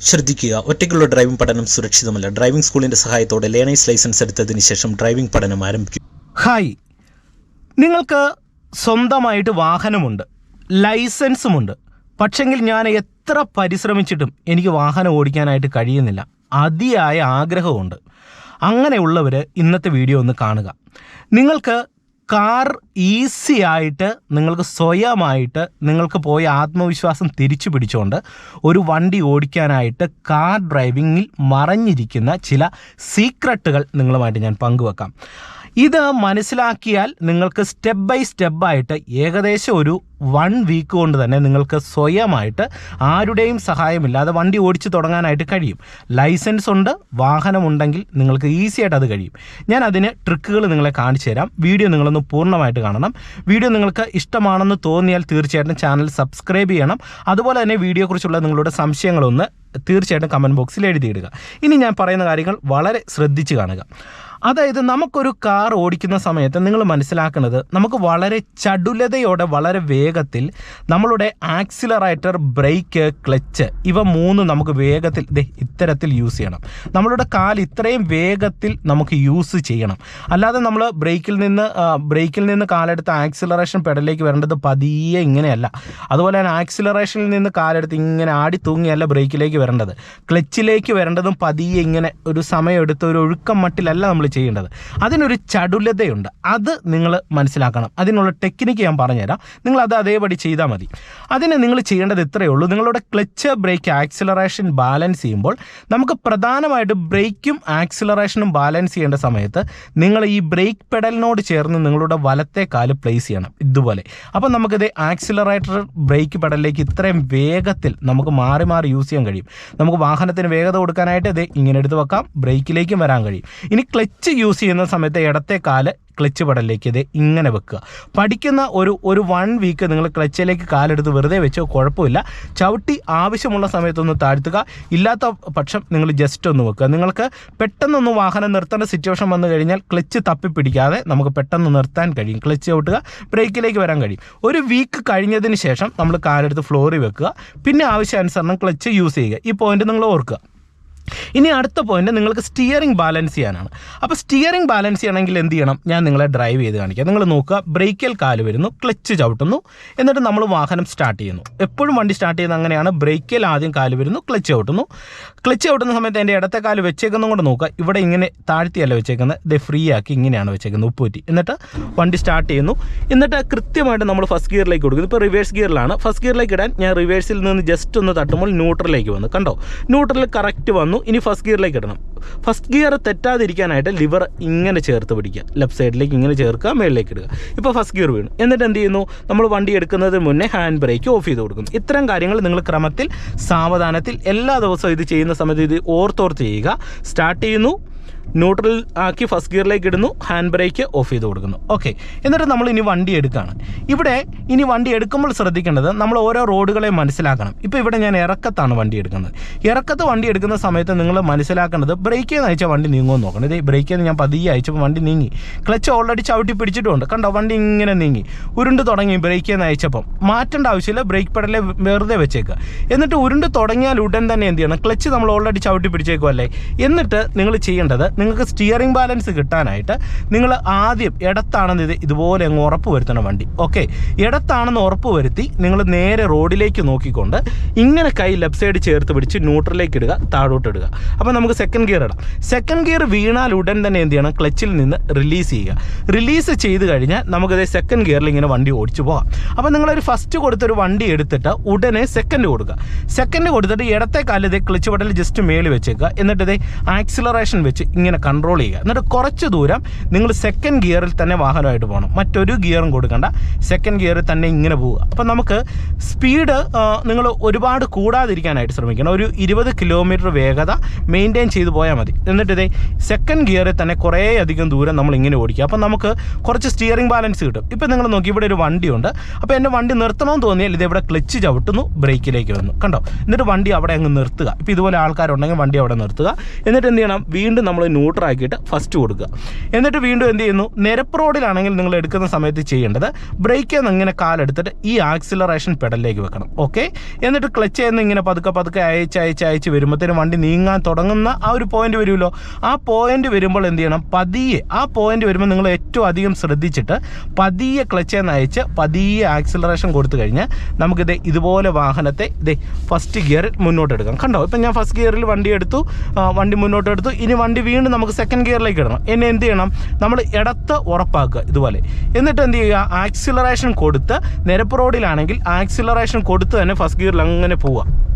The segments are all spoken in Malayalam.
ശ്രദ്ധിക്കുക. ഒറ്റയ്ക്കുള്ള ഡ്രൈവിംഗ് പഠനം സുരക്ഷിതമല്ല. ഡ്രൈവിംഗ് സ്കൂളിന്റെ സഹായത്തോടെ ലേണേഴ്സ് ലൈസൻസ് എടുത്തതിന് ശേഷം ഡ്രൈവിംഗ് പഠനം ആരംഭിക്കും. ഹായ് നിങ്ങൾക്ക് സ്വന്തമായിട്ട് വാഹനമുണ്ട്. ലൈസൻസുമുണ്ട് പക്ഷെങ്കിൽ ഞാൻ എത്ര പരിശ്രമിച്ചിട്ടും എനിക്ക് വാഹനം ഓടിക്കാനായിട്ട് കഴിയുന്നില്ല. അതിയായ ആഗ്രഹമുണ്ട്. അങ്ങനെയുള്ളവർ ഇന്നത്തെ വീഡിയോ ഒന്ന് കാണുക. നിങ്ങൾക്ക് കാർ ഈസി ആയിട്ട് നിങ്ങൾക്ക് സ്വയമായിട്ട് നിങ്ങൾക്ക് പോയ ആത്മവിശ്വാസം തിരിച്ചു പിടിച്ചുകൊണ്ട് ഒരു വണ്ടി ഓടിക്കാനായിട്ട് കാർ ഡ്രൈവിങ്ങിൽ മറഞ്ഞിരിക്കുന്ന ചില സീക്രട്ടുകൾ നിങ്ങളുമായിട്ട് ഞാൻ പങ്കുവെക്കാം. ഇത് മനസ്സിലാക്കിയാൽ നിങ്ങൾക്ക് സ്റ്റെപ്പ് ബൈ സ്റ്റെപ്പായിട്ട് ഏകദേശം ഒരു വൺ വീക്ക് കൊണ്ട് തന്നെ നിങ്ങൾക്ക് സ്വയമായിട്ട് ആരുടെയും സഹായമില്ലാതെ വണ്ടി ഓടിച്ചു തുടങ്ങാനായിട്ട് കഴിയും. ലൈസൻസ് ഉണ്ട് വാഹനമുണ്ടെങ്കിൽ നിങ്ങൾക്ക് ഈസി ആയിട്ട് അത് കഴിയും. ഞാൻ അതിന് ട്രിക്കുകൾ നിങ്ങളെ കാണിച്ചു തരാം. വീഡിയോ നിങ്ങളൊന്ന് പൂർണമായിട്ട് കാണണം. വീഡിയോ നിങ്ങൾക്ക് ഇഷ്ടമാണെന്ന് തോന്നിയാൽ തീർച്ചയായിട്ടും ചാനൽ സബ്സ്ക്രൈബ് ചെയ്യണം. അതുപോലെ തന്നെ വീഡിയോയെക്കുറിച്ചുള്ള നിങ്ങളുടെ സംശയങ്ങളൊന്ന് തീർച്ചയായിട്ടും കമന്റ് ബോക്സിൽ എഴുതിയിടുക. ഇനി ഞാൻ പറയുന്ന കാര്യങ്ങൾ വളരെ ശ്രദ്ധിച്ച് കാണുക. അതായത് നമുക്കൊരു കാർ ഓടിക്കുന്ന സമയത്ത് നിങ്ങൾ മനസ്സിലാക്കുന്നത് നമുക്ക് വളരെ ചടുലതയോടെ വളരെ വേഗത്തിൽ നമ്മളുടെ ആക്സിലറേറ്റർ ബ്രേക്ക് ക്ലച്ച് ഇവ മൂന്ന് നമുക്ക് വേഗത്തിൽ ഇത്തരത്തിൽ യൂസ് ചെയ്യണം. നമ്മളുടെ കാൽ ഇത്രയും വേഗത്തിൽ നമുക്ക് യൂസ് ചെയ്യണം. അല്ലാതെ നമ്മൾ ബ്രേക്കിൽ നിന്ന് ബ്രേക്കിൽ നിന്ന് കാലെടുത്ത് ആക്സിലറേഷൻ പെടലിലേക്ക് വരേണ്ടത് പതിയെ ഇങ്ങനെയല്ല. അതുപോലെ തന്നെ ആക്സിലറേഷനിൽ നിന്ന് കാലെടുത്ത് ഇങ്ങനെ ആടി തൂങ്ങിയല്ല ബ്രേക്കിലേക്ക് വരേണ്ടത്. ക്ലച്ചിലേക്ക് വരേണ്ടതും പതിയെ ഇങ്ങനെ ഒരു സമയം എടുത്ത് ഒരു ഒഴുക്കം മട്ടിലല്ല നമ്മൾ ചെയ്യേണ്ടത്. അതിനൊരു ചടുലതയുണ്ട്. അത് നിങ്ങൾ മനസ്സിലാക്കണം. അതിനുള്ള ടെക്നിക്ക് ഞാൻ പറഞ്ഞുതരാം. നിങ്ങൾ അത് അതേപടി ചെയ്താൽ മതി. അതിന് നിങ്ങൾ ചെയ്യേണ്ടത് ഇത്രയേ ഉള്ളൂ. നിങ്ങളുടെ ക്ലച്ച് ബ്രേക്ക് ആക്സിലറേഷൻ ബാലൻസ് ചെയ്യുമ്പോൾ നമുക്ക് പ്രധാനമായിട്ട് ബ്രേക്കും ആക്സിലറേഷനും ബാലൻസ് ചെയ്യേണ്ട സമയത്ത് നിങ്ങൾ ഈ ബ്രേക്ക് പെഡലിനോട് ചേർന്ന് നിങ്ങളുടെ വലത്തെ കാൽ പ്ലേസ് ചെയ്യണം. ഇതുപോലെ. അപ്പോൾ നമുക്കിത് ആക്സിലറേറ്റർ ബ്രേക്ക് പെഡലിലേക്ക് ഇത്രയും വേഗത്തിൽ നമുക്ക് മാറി മാറി യൂസ് ചെയ്യാൻ കഴിയും. നമുക്ക് വാഹനത്തിന് വേഗത കൊടുക്കാനായിട്ട് ഇത് ഇങ്ങനെ എടുത്ത് വെക്കാം. ബ്രേക്കിലേക്കും വരാൻ കഴിയും. ഇനി ക്ലച്ച് യൂസ് ചെയ്യുന്ന സമയത്ത് ഇടത്തെ കാൽ ക്ലച്ച് പടലിലേക്ക് ഇത് ഇങ്ങനെ വെക്കുക. പഠിക്കുന്ന ഒരു ഒരു വൺ വീക്ക് നിങ്ങൾ ക്ലച്ചിലേക്ക് കാലെടുത്ത് വെറുതെ വെച്ചോ കുഴപ്പമില്ല. ചവിട്ടി ആവശ്യമുള്ള സമയത്തൊന്ന് താഴ്ത്തുക. ഇല്ലാത്ത പക്ഷം നിങ്ങൾ ജസ്റ്റ് ഒന്ന് വെക്കുക. നിങ്ങൾക്ക് പെട്ടെന്നൊന്ന് വാഹനം നിർത്തേണ്ട സിറ്റുവേഷൻ വന്നു കഴിഞ്ഞാൽ ക്ലച്ച് തപ്പി പിടിക്കാതെ നമുക്ക് പെട്ടെന്ന് നിർത്താൻ കഴിയും. ക്ലച്ച് ചവിട്ടുക ബ്രേക്കിലേക്ക് വരാൻ കഴിയും. ഒരു വീക്ക് കഴിഞ്ഞതിന് ശേഷം നമ്മൾ കാലെടുത്ത് ഫ്ലോറിൽ വെക്കുക. പിന്നെ ആവശ്യാനുസരണം ക്ലച്ച് യൂസ് ചെയ്യുക. ഈ പോയിന്റ് നിങ്ങൾ ഓർക്കുക. ഇനി അടുത്ത പോയിന്റ് നിങ്ങൾക്ക് സ്റ്റിയറിംഗ് ബാലൻസ് ചെയ്യാനാണ്. അപ്പോൾ സ്റ്റിയറിംഗ് ബാലൻസ് ചെയ്യണമെങ്കിൽ എന്ത് ചെയ്യണം? ഞാൻ നിങ്ങളെ ഡ്രൈവ് ചെയ്ത് കാണിക്കാം. നിങ്ങൾ നോക്കുക ബ്രേക്കിൽ കാൽ വരുന്നു ക്ലച്ച് ചവിട്ടുന്നു എന്നിട്ട് നമ്മൾ വാഹനം സ്റ്റാർട്ട് ചെയ്യുന്നു. എപ്പോഴും വണ്ടി സ്റ്റാർട്ട് ചെയ്യുന്ന അങ്ങനെയാണ്. ബ്രേക്കിൽ ആദ്യം കാൽ വരുന്നു ക്ലച്ച് ചവിട്ടുന്നു. ക്ലച്ച് ചവിട്ടുന്ന സമയത്ത് എന്റെ ഇടത്തെ കാൽ വെച്ചേക്കുന്നതും കൊണ്ട് നോക്കുക. ഇവിടെ ഇങ്ങനെ താഴ്ത്തിയല്ല വെച്ചേക്കുന്നത്. ഇത് ഫ്രീ ആക്കി ഇങ്ങനെയാണ് വെച്ചേക്കുന്നത്. ഉപ്പൂറ്റി എന്നിട്ട് വണ്ടി സ്റ്റാർട്ട് ചെയ്യുന്നു. എന്നിട്ട് കൃത്യമായിട്ട് നമ്മൾ ഫസ്റ്റ് ഗിയറിലേക്ക് കൊടുക്കുന്നു. ഇപ്പോൾ റിവേഴ്സ് ഗിയറിലാണ് ഫസ്റ്റ് ഗിയറിലേക്ക് ഇടാൻ ഞാൻ റിവേഴ്സിൽ നിന്ന് ജസ്റ്റ് ഒന്ന് തട്ടുമ്പോൾ ന്യൂട്രലിലേക്ക് വന്നു. കണ്ടോ? ന്യൂട്രൽ കറക്റ്റ് വന്നു. ഇനി ഫസ്റ്റ് ഗിയറിലേക്ക് ഇടണം. ഫസ്റ്റ് ഗിയർ തെറ്റാതിരിക്കാനായിട്ട് ലിവർ ഇങ്ങനെ ചേർത്ത് പിടിക്കുക. ലെഫ്റ്റ് സൈഡിലേക്ക് ഇങ്ങനെ ചേർക്കുക മേളിലേക്ക് ഇടുക. ഇപ്പോൾ ഫസ്റ്റ് ഗിയർ വീണു. എന്നിട്ട് എന്ത് ചെയ്യുന്നു? നമ്മൾ വണ്ടി എടുക്കുന്നതിന് മുന്നേ ഹാൻഡ് ബ്രേക്ക് ഓഫ് ചെയ്ത് കൊടുക്കും ഇത്തരം കാര്യങ്ങൾ നിങ്ങൾ ക്രമത്തിൽ സാവധാനത്തിൽ എല്ലാ ദിവസവും ഇത് ചെയ്യുന്ന സമയത്ത് ഇത് ഓർത്തോർത്ത് ചെയ്യുക. സ്റ്റാർട്ട് ചെയ്യുന്നു. ന്യൂട്രൽ ആക്കി ഫസ്റ്റ് ഗിയറിലേക്ക് ഇടുന്നു ഹാൻഡ് ബ്രേക്ക് ഓഫ് ചെയ്ത് കൊടുക്കുന്നു. ഓക്കെ എന്നിട്ട് നമ്മൾ ഇനി വണ്ടി എടുക്കുകയാണ് ഇവിടെ ഇനി വണ്ടി എടുക്കുമ്പോൾ ശ്രദ്ധിക്കേണ്ടത് നമ്മൾ ഓരോ റോഡുകളെ മനസ്സിലാക്കണം. ഇപ്പോൾ ഇവിടെ ഞാൻ ഇറക്കത്താണ് വണ്ടി എടുക്കുന്നത്. ഇറക്കത്ത് വണ്ടി എടുക്കുന്ന സമയത്ത് നിങ്ങൾ മനസ്സിലാക്കേണ്ടത് ബ്രേക്ക് നിന്ന് അയച്ചാൽ വണ്ടി നീങ്ങുമെന്ന് നോക്കണം. ഇത് ബ്രേക്കിൽ ഞാൻ പതിയെ അയച്ചപ്പോൾ വണ്ടി നീങ്ങി. ക്ലച്ച് ഓൾറെഡി ചവിട്ടി പിടിച്ചിട്ടുണ്ട്. കണ്ടോ? വണ്ടി ഇങ്ങനെ നീങ്ങി. ഉരുണ്ട് തുടങ്ങി ബ്രേക്കിൽ നിന്ന് അയച്ചപ്പം. മാറ്റേണ്ട ആവശ്യമില്ല. ബ്രേക്ക് പെടലെ വെറുതെ വെച്ചേക്കുക. എന്നിട്ട് ഉരുണ്ട് തുടങ്ങിയാൽ ഉടൻ തന്നെ എന്ത് ചെയ്യണം? ക്ലച്ച് നമ്മൾ ഓൾറെഡി ചവിട്ടി പിടിച്ചേക്കുമല്ലേ എന്നിട്ട് നിങ്ങൾ ചെയ്യേണ്ടത് നിങ്ങൾക്ക് സ്റ്റിയറിംഗ് ബാലൻസ് കിട്ടാനായിട്ട് നിങ്ങൾ ആദ്യം ഇടത്താണെന്ന് ഇത് ഇതുപോലെ അങ്ങ് ഉറപ്പ് വരുത്തണം വണ്ടി. ഓക്കെ ഇടത്താണെന്ന് ഉറപ്പ് വരുത്തി നിങ്ങൾ നേരെ റോഡിലേക്ക് നോക്കിക്കൊണ്ട് ഇങ്ങനെ കൈ ലെഫ്റ്റ് സൈഡ് ചേർത്ത് പിടിച്ച് ന്യൂട്രലിലേക്ക് ഇടുക താഴോട്ട് ഇടുക. അപ്പോൾ നമുക്ക് സെക്കൻഡ് ഗിയർ ഇടാം. സെക്കൻഡ് ഗിയർ വീണാൽ ഉടൻ തന്നെ എന്ത് ചെയ്യണം? ക്ലച്ചിൽ നിന്ന് റിലീസ് ചെയ്യുക. റിലീസ് ചെയ്ത് കഴിഞ്ഞാൽ നമുക്കത് സെക്കൻഡ് ഗിയറിൽ ഇങ്ങനെ വണ്ടി ഓടിച്ചു പോകാം അപ്പോൾ നിങ്ങളൊരു ഫസ്റ്റ് കൊടുത്തൊരു വണ്ടി എടുത്തിട്ട് ഉടനെ സെക്കൻഡ് കൊടുക്കുക. സെക്കൻഡ് കൊടുത്തിട്ട് ഇടത്തെ കാലിൽ ക്ലച്ച് ബട്ടണിൽ ജസ്റ്റ് മേളിൽ വെച്ചേക്കുക. എന്നിട്ട് ഇതേ ആക്സിലറേഷൻ വെച്ച് ഇങ്ങനെ കൺട്രോൾ ചെയ്യുക. എന്നിട്ട് കുറച്ച് ദൂരം നിങ്ങൾ സെക്കൻഡ് ഗിയറിൽ തന്നെ വാഹനമായിട്ട് പോകണം. മറ്റൊരു ഗിയറും കൊടുക്കണ്ട. സെക്കൻഡ് ഗിയറിൽ തന്നെ ഇങ്ങനെ പോവുക. അപ്പം നമുക്ക് സ്പീഡ് നിങ്ങൾ ഒരുപാട് കൂടാതിരിക്കാനായിട്ട് ശ്രമിക്കണം. ഒരു ഇരുപത് കിലോമീറ്റർ വേഗത മെയിന്റെയിൻ ചെയ്ത് പോയാൽ മതി. എന്നിട്ട് ഇതേ സെക്കൻഡ് ഗിയറിൽ തന്നെ കുറേയധികം ദൂരം നമ്മൾ ഇങ്ങനെ ഓടിക്കുക. അപ്പം നമുക്ക് കുറച്ച് സ്റ്റിയറിംഗ് ബാലൻസ് കിട്ടും. ഇപ്പം നിങ്ങൾ നോക്കി ഇവിടെ ഒരു വണ്ടിയുണ്ട്. അപ്പോൾ എന്റെ വണ്ടി നിർത്തണമെന്ന് തോന്നിയാൽ ഇത് ഇവിടെ ക്ലച്ച് ചവിട്ടുന്നു ബ്രേക്കിലേക്ക് വന്നു കണ്ടോ? എന്നിട്ട് വണ്ടി അവിടെ അങ്ങ് നിർത്തുക. ഇപ്പോൾ ഇതുപോലെ ആൾക്കാരുണ്ടെങ്കിൽ വണ്ടി അവിടെ നിർത്തുക. എന്നിട്ട് എന്ത് ചെയ്യണം? വീണ്ടും നമ്മൾ ന്യൂട്രൽ ആക്കിയിട്ട് ഫസ്റ്റ് കൊടുക്കുക. എന്നിട്ട് വീണ്ടും എന്ത് ചെയ്യുന്നു? നിരപ്പ് റോഡിലാണെങ്കിൽ നിങ്ങൾ എടുക്കുന്ന സമയത്ത് ചെയ്യേണ്ടത് ബ്രേക്കിൽ നിന്ന് ഇങ്ങനെ കാലെടുത്തിട്ട് ഈ ആക്സിലറേഷൻ പെഡലിലേക്ക് വെക്കണം. ഓക്കെ? എന്നിട്ട് ക്ലച്ച് ചെയ്യുന്ന ഇങ്ങനെ പതുക്കെ പതുക്കെ അയച്ച് അയച്ച് അയച്ച് വരുമ്പോഴത്തേനും വണ്ടി നീങ്ങാൻ തുടങ്ങുന്ന ആ ഒരു പോയിന്റ് വരുമല്ലോ. ആ പോയിന്റ് വരുമ്പോൾ എന്ത് ചെയ്യണം? പതിയെ ആ പോയിന്റ് വരുമ്പോൾ നിങ്ങൾ ഏറ്റവും അധികം ശ്രദ്ധിച്ചിട്ട് പതിയെ ക്ലച്ച് ചെയ്യുന്ന അയച്ച് പതിയെ ആക്സിലറേഷൻ കൊടുത്തു കഴിഞ്ഞാൽ നമുക്കിത് ഇതുപോലെ വാഹനത്തെ ഇതേ ഫസ്റ്റ് ഗിയറിൽ മുന്നോട്ട് എടുക്കാം കണ്ടോ? ഇപ്പം ഞാൻ ഫസ്റ്റ് ഗിയറിൽ വണ്ടി എടുത്തു. വണ്ടി മുന്നോട്ട് എടുത്തു ഇനി വണ്ടി വീണ്ടും നമുക്ക് സെക്കൻഡ് ഗിയറിലേക്ക് ഇടണം എന്നെ എന്ത് ചെയ്യണം? നമ്മൾ ഇടത്ത് ഉറപ്പാക്കുക ഇതുപോലെ. എന്നിട്ട് എന്ത് ചെയ്യുക? ആക്സിലറേഷൻ കൊടുത്ത് നിരപ്പ് റോഡിലാണെങ്കിൽ ആക്സിലറേഷൻ കൊടുത്ത് തന്നെ ഫസ്റ്റ് ഗിയറിൽ അങ്ങനെ പോവുക.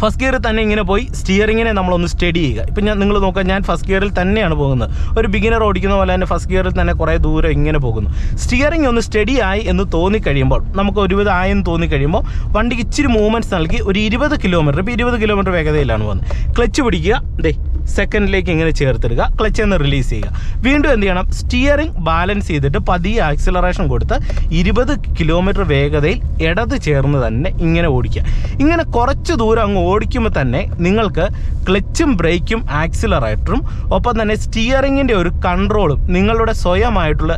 ഫസ്റ്റ് ഗിയറിൽ തന്നെ ഇങ്ങനെ പോയി സ്റ്റിയറിങ്ങിനെ നമ്മളൊന്ന് സ്റ്റഡി ചെയ്യുക. ഇപ്പം ഞാൻ നിങ്ങൾ നോക്കുക ഞാൻ ഫസ്റ്റ് ഗിയറിൽ തന്നെയാണ് പോകുന്നത്. ഒരു ബിഗിനർ ഓടിക്കുന്ന പോലെ തന്നെ ഫസ്റ്റ് ഗിയറിൽ തന്നെ കുറേ ദൂരം ഇങ്ങനെ പോകുന്നു. സ്റ്റിയറിംഗ് ഒന്ന് സ്റ്റഡി ആയി എന്ന് തോന്നിക്കഴിയുമ്പോൾ നമുക്ക് ഒരുവിധം ആയെന്ന് തോന്നിക്കഴിയുമ്പോൾ വണ്ടിക്ക് ഇച്ചിരി മൂവ്മെന്റ്സ് നൽകി ഒരു ഇരുപത് കിലോമീറ്റർ ഇപ്പോൾ ഇരുപത് കിലോമീറ്റർ വേഗതയിലാണ് പോകുന്നത്. ക്ലച്ച് പിടിക്കുക. ദേ സെക്കൻഡിലേക്ക് ഇങ്ങനെ ചേർത്തിടുക ക്ലച്ച് എന്ന് റിലീസ് ചെയ്യുക. വീണ്ടും എന്ത് ചെയ്യണം? സ്റ്റിയറിംഗ് ബാലൻസ് ചെയ്തിട്ട് പതിയെ ആക്സിലറേഷൻ കൊടുത്ത് ഇരുപത് കിലോമീറ്റർ വേഗതയിൽ ഇടത് ചേർന്ന് തന്നെ ഇങ്ങനെ ഓടിക്കുക. ഇങ്ങനെ കുറച്ച് ദൂരം അങ്ങ് ഓടിക്കുമ്പോൾ തന്നെ നിങ്ങൾക്ക് ക്ലച്ചും ബ്രേക്കും ആക്സിലറേറ്ററും ഒപ്പം തന്നെ സ്റ്റിയറിങ്ങിന്റെ ഒരു കൺട്രോളും നിങ്ങളുടെ സ്വയമായിട്ടുള്ള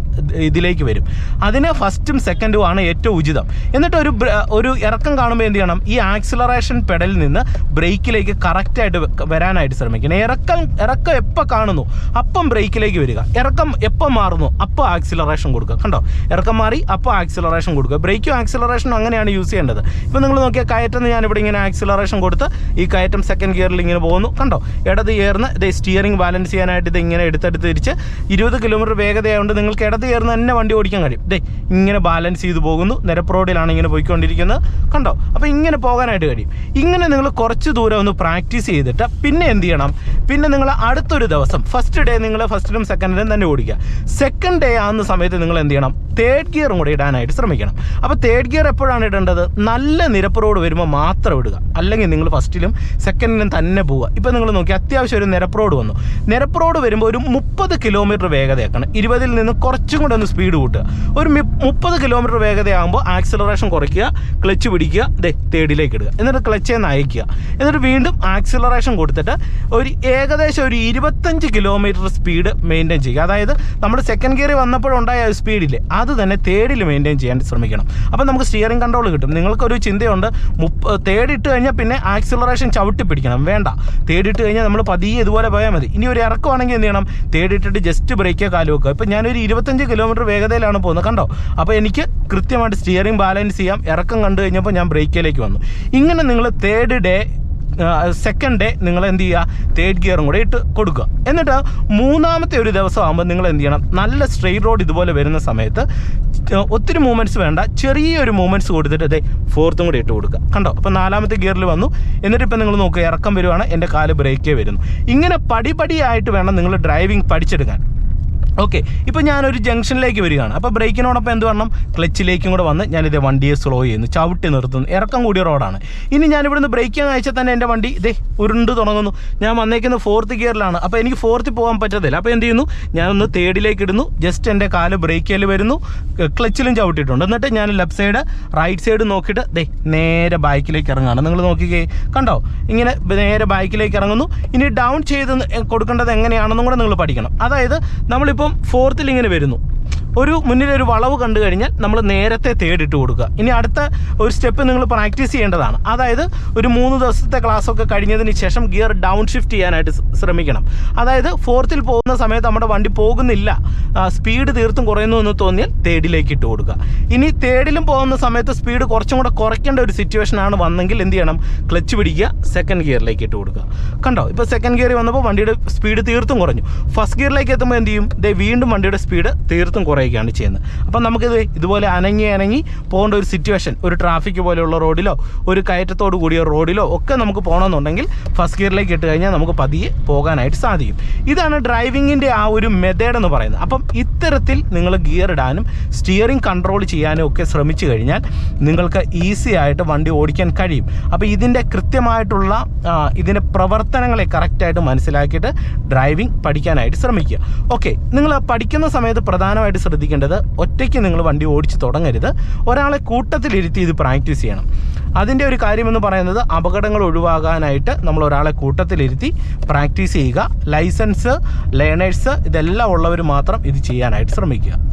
ഇതിലേക്ക് വരും. അതിന് ഫസ്റ്റും സെക്കൻഡും ആണ് ഏറ്റവും ഉചിതം. എന്നിട്ട് ഒരു ഒരു ഇറക്കം കാണുമ്പോൾ എന്ത് ചെയ്യണം? ഈ ആക്സിലറേഷൻ പെഡലിൽ നിന്ന് ബ്രേക്കിലേക്ക് കറക്റ്റായിട്ട് വരാനായിട്ട് ശ്രമിക്കണം. ഇറക്കം ഇറക്കം എപ്പോൾ കാണുന്നു? അപ്പം ബ്രേക്കിലേക്ക് വരിക. ഇറക്കം എപ്പോൾ മാറുന്നു? അപ്പോൾ ആക്സിലറേഷൻ കൊടുക്കുക. കണ്ടോ? ഇറക്കം മാറി അപ്പോൾ ആക്സിലറേഷൻ കൊടുക്കുക. ബ്രേക്കും ആക്സിലറേഷനും അങ്ങനെയാണ് യൂസ് ചെയ്യേണ്ടത്. ഇപ്പോൾ നിങ്ങൾ നോക്കിയാൽ കയറ്റം ഞാൻ ഇവിടെ ഇങ്ങനെ ആക്സിലറേഷൻ കൊടുത്ത് ഈ കയറ്റം സെക്കൻഡ് ഗിയറിൽ ഇങ്ങനെ പോകുന്നു. കണ്ടോ? ഇടത് ഏർന്ന് ഇത് സ്റ്റിയറിംഗ് ബാലൻസ് ചെയ്യാനായിട്ട് ഇത് ഇങ്ങനെ എടുത്തെടുത്ത് തിരിച്ച് ഇരുപത് കിലോമീറ്റർ വേഗതയായതുകൊണ്ട് നിങ്ങൾക്ക് ഇടത് ഏർന്ന് തന്നെ വണ്ടി ഓടിക്കാൻ കഴിയും. ദേ ഇങ്ങനെ ബാലൻസ് ചെയ്ത് പോകുന്നു. നിരപ്പ് റോഡിലാണ് ഇങ്ങനെ പോയിക്കൊണ്ടിരിക്കുന്നത്. കണ്ടോ? അപ്പോൾ ഇങ്ങനെ പോകാനായിട്ട് കഴിയും. ഇങ്ങനെ നിങ്ങൾ കുറച്ച് ദൂരം ഒന്ന് പ്രാക്ടീസ് ചെയ്തിട്ട് പിന്നെ എന്ത് ചെയ്യണം? പിന്നെ നിങ്ങൾ അടുത്തൊരു ദിവസം ഫസ്റ്റ് ഡേ നിങ്ങൾ ഫസ്റ്റിലും സെക്കൻഡിലും തന്നെ ഓടിക്കുക. സെക്കൻഡ് ഡേ ആകുന്ന സമയത്ത് നിങ്ങൾ എന്ത് ചെയ്യണം? തേർഡ് ഗിയറും കൂടെ ഇടാനായിട്ട് ശ്രമിക്കണം. അപ്പോൾ തേർഡ് ഗിയർ എപ്പോഴാണ് ഇടേണ്ടത്? നല്ല നിരപ്പ് റോഡ് വരുമ്പോൾ മാത്രം ഇടുക. അല്ലെങ്കിൽ നിങ്ങൾ ഫസ്റ്റിലും സെക്കൻഡിലും തന്നെ പോവുക. ഇപ്പോൾ നിങ്ങൾ നോക്കി അത്യാവശ്യം ഒരു നിരപ്പ് റോഡ് വന്നു. നിരപ്പ് റോഡ് വരുമ്പോൾ ഒരു മുപ്പത് കിലോമീറ്റർ വേഗതയാക്കണം ഇരുപതിൽ നിന്ന് കുറച്ചും കൂടെ ഒന്ന് സ്പീഡ് കൂട്ടുക. ഒരു മുപ്പത് കിലോമീറ്റർ വേഗതയാകുമ്പോൾ ആക്സിലറേഷൻ കുറയ്ക്കുക ക്ലച്ച് പിടിക്കുക ദേ തേർഡിലേക്ക് ഇടുക. എന്നിട്ട് ക്ലച്ചേ നയിക്കുക എന്നിട്ട് വീണ്ടും ആക്സിലറേഷൻ കൊടുത്തിട്ട് ഒരു ഏകദേശം ഒരു ഇരുപത്തഞ്ച് കിലോമീറ്റർ സ്പീഡ് മെയിന്റെയിൻ ചെയ്യുക. അതായത് നമ്മൾ സെക്കൻഡ് ഗിയറിൽ വന്നപ്പോഴുണ്ടായ സ്പീഡില്ലേ അത് തന്നെ തേർഡിൽ മെയിന്റെയിൻ ചെയ്യാൻ ശ്രമിക്കണം. അപ്പോൾ നമുക്ക് സ്റ്റിയറിംഗ് കൺട്രോൾ കിട്ടും. നിങ്ങൾക്കൊരു ചിന്തയുണ്ട് മുപ്പ തേർഡ് ഇട്ട് കഴിഞ്ഞാൽ പിന്നെ ആക്സിലറേഷൻ ചവിട്ടി പിടിക്കണം. വേണ്ട. തേടിട്ട് കഴിഞ്ഞാൽ നമ്മൾ പതിയെ ഇതുപോലെ പോയാൽ മതി. ഇനി ഒരു ഇറക്കമാണെങ്കിൽ എന്ത് ചെയ്യണം? തേർഡ് ജസ്റ്റ് ബ്രേക്കോ കാൽ വെക്കുക ഇപ്പം ഞാനൊരു ഇരുപത്തഞ്ച് കിലോമീറ്റർ വേഗതയിലാണ് പോകുന്നത്. കണ്ടോ? അപ്പോൾ എനിക്ക് കൃത്യമായിട്ട് സ്റ്റിയറിംഗ് ബാലൻസ് ചെയ്യാം. ഇറക്കം കണ്ടു കഴിഞ്ഞപ്പോൾ ഞാൻ ബ്രേക്കിലേക്ക് വന്നു. ഇങ്ങനെ നിങ്ങൾ തേർഡ് ഡേ സെക്കൻഡ് ഡേ നിങ്ങൾ എന്ത് ചെയ്യുക? തേർഡ് ഗിയറും കൂടെ ഇട്ട് കൊടുക്കുക. എന്നിട്ട് മൂന്നാമത്തെ ഒരു ദിവസം ആകുമ്പോൾ നിങ്ങൾ എന്ത് ചെയ്യണം? നല്ല സ്ട്രെയിറ്റ് റോഡ് ഇതുപോലെ വരുന്ന സമയത്ത് ഒത്തിരി മൂവ്മെന്റ്സ് വേണ്ട. ചെറിയൊരു മൂവ്മെന്റ്സ് കൊടുത്തിട്ട് അതേ ഫോർത്തും കൂടി ഇട്ട് കൊടുക്കുക. കണ്ടോ? അപ്പോൾ നാലാമത്തെ ഗിയറിൽ വന്നു. എന്നിട്ട് ഇപ്പം നിങ്ങൾ നോക്കുക ഇറക്കം വരുവാണ്. എന്റെ കാൽ ബ്രേക്കേ വരുന്നു. ഇങ്ങനെ പടിപടിയായിട്ട് വേണം നിങ്ങൾ ഡ്രൈവിംഗ് പഠിച്ചെടുക്കാൻ. ഓക്കെ ഇപ്പോൾ ഞാനൊരു ജംഗ്ഷനിലേക്ക് വരികയാണ്. അപ്പോൾ ബ്രേക്കിനോടൊപ്പം എന്ത് വേണം ക്ലച്ചിലേക്കും കൂടെ വന്ന് ഞാനിത് വണ്ടിയെ സ്ലോ ചെയ്യുന്നു. ചവിട്ടി നിർത്തുന്നു. ഇറക്കം കൂടിയ റോഡാണ്. ഇനി ഞാൻ ഇവിടുന്ന് ബ്രേക്ക് ചെയ്യാൻ അയച്ചാൽ തന്നെ എന്റെ വണ്ടി ഇതേ ഉരുണ്ട് തുടങ്ങുന്നു. ഞാൻ വന്നേക്കുന്നത് ഫോർത്ത് ഗിയറിലാണ്. അപ്പോൾ എനിക്ക് ഫോർത്തിൽ പോകാൻ പറ്റത്തില്ല. അപ്പോൾ എന്ത് ചെയ്യുന്നു? ഞാനൊന്ന് തേർഡിലേക്ക് ഇടുന്നു. ജസ്റ്റ് എന്റെ കാൽ ബ്രേക്കിൽ വരുന്നു. ക്ലച്ചിലും ചവിട്ടിയിട്ടുണ്ട്. എന്നിട്ട് ഞാൻ ലെഫ്റ്റ് സൈഡ് റൈറ്റ് സൈഡ് നോക്കിയിട്ട് ദേ നേരെ ബൈക്കിലേക്ക് ഇറങ്ങുകയാണ്. നിങ്ങൾ നോക്കിക്കേ കണ്ടോ? ഇങ്ങനെ നേരെ ബൈക്കിലേക്ക് ഇറങ്ങുന്നു. ഇനി ഡൗൺ ചെയ്ത് കൊടുക്കേണ്ടത് എങ്ങനെയാണെന്നും കൂടെ നിങ്ങൾ പഠിക്കണം. അതായത് നമ്മളിപ്പം ഫോർത്തിൽ ഇങ്ങനെ വരുന്നു. ഒരു മുന്നിൽ ഒരു വളവ് കണ്ടു കഴിഞ്ഞാൽ നമ്മൾ നേരത്തെ തേടിട്ട് കൊടുക്കുക. ഇനി അടുത്ത ഒരു സ്റ്റെപ്പ് നിങ്ങൾ പ്രാക്ടീസ് ചെയ്യേണ്ടതാണ്. അതായത് ഒരു മൂന്ന് ദിവസത്തെ ക്ലാസ് ഒക്കെ കഴിഞ്ഞതിന് ശേഷം ഗിയർ ഡൗൺ ഷിഫ്റ്റ് ചെയ്യാനായിട്ട് ശ്രമിക്കണം. അതായത് ഫോർത്തിൽ പോകുന്ന സമയത്ത് നമ്മുടെ വണ്ടി പോകുന്നില്ല. സ്പീഡ് തീർത്തും കുറയുന്നു എന്ന് തോന്നിയാൽ തേർഡിലേക്ക് ഇട്ട് കൊടുക്കുക. ഇനി തേർഡിലും പോകുന്ന സമയത്ത് സ്പീഡ് കുറച്ചും കൂടെ കുറയ്ക്കേണ്ട ഒരു സിറ്റുവേഷൻ ആണ് വന്നെങ്കിൽ എന്ത് ചെയ്യണം? ക്ലച്ച് പിടിക്കുക സെക്കൻഡ് ഗിയറിലേക്ക് ഇട്ട് കൊടുക്കുക. കണ്ടോ? ഇപ്പോൾ സെക്കൻഡ് ഗിയറിൽ വന്നപ്പോൾ വണ്ടിയുടെ സ്പീഡ് തീർത്തും കുറഞ്ഞു. ഫസ്റ്റ് ഗിയറിലേക്ക് എത്തുമ്പോൾ എന്ത് ചെയ്യും? ദേ വീണ്ടും വണ്ടിയുടെ സ്പീഡ് തീർത്തും കുറയുകയാണ് ചെയ്യുന്നത്. അപ്പം നമുക്കിത് ഇതുപോലെ അനങ്ങി അനങ്ങി പോകേണ്ട ഒരു സിറ്റുവേഷൻ ഒരു ട്രാഫിക് പോലെയുള്ള റോഡിലോ ഒരു കയറ്റത്തോട് കൂടിയ റോഡിലോ ഒക്കെ നമുക്ക് പോകണമെന്നുണ്ടെങ്കിൽ ഫസ്റ്റ് ഗിയറിലേക്ക് ഇട്ട് കഴിഞ്ഞാൽ നമുക്ക് പതിയെ പോകാനായിട്ട് സാധിക്കും. ഇതാണ് ഡ്രൈവിങ്ങിന്റെ ആ ഒരു മെത്തേഡ് എന്ന് പറയുന്നത്. അപ്പം ഇത്തരത്തിൽ നിങ്ങൾ ഗിയർ ഇടാനും സ്റ്റിയറിംഗ് കൺട്രോൾ ചെയ്യാനും ഒക്കെ ശ്രമിച്ചു കഴിഞ്ഞാൽ നിങ്ങൾക്ക് ഈസി ആയിട്ട് വണ്ടി ഓടിക്കാൻ കഴിയും. അപ്പോൾ ഇതിന്റെ കൃത്യമായിട്ടുള്ള ഇതിന്റെ പ്രവർത്തനങ്ങളെ കറക്റ്റായിട്ട് മനസ്സിലാക്കിയിട്ട് ഡ്രൈവിംഗ് പഠിക്കാനായിട്ട് ശ്രമിക്കുക. ഓക്കെ നിങ്ങൾ പഠിക്കുന്ന സമയത്ത് പ്രധാനമായിട്ട് ശ്രദ്ധിക്കേണ്ടത് ഒറ്റയ്ക്ക് നിങ്ങൾ വണ്ടി ഓടിച്ച് തുടങ്ങരുത്. ഒരാളെ കൂട്ടത്തിലിരുത്തി ഇത് പ്രാക്ടീസ് ചെയ്യണം. അതിന്റെ ഒരു കാര്യമെന്ന് പറയുന്നത് അപകടങ്ങൾ ഒഴിവാകാനായിട്ട് നമ്മൾ ഒരാളെ കൂട്ടത്തിലിരുത്തി പ്രാക്ടീസ് ചെയ്യുക. ലൈസൻസ് ലേണേഴ്സ് ഇതെല്ലാം ഉള്ളവർ മാത്രം ഇത് ചെയ്യാനായിട്ട് ശ്രമിക്കുക.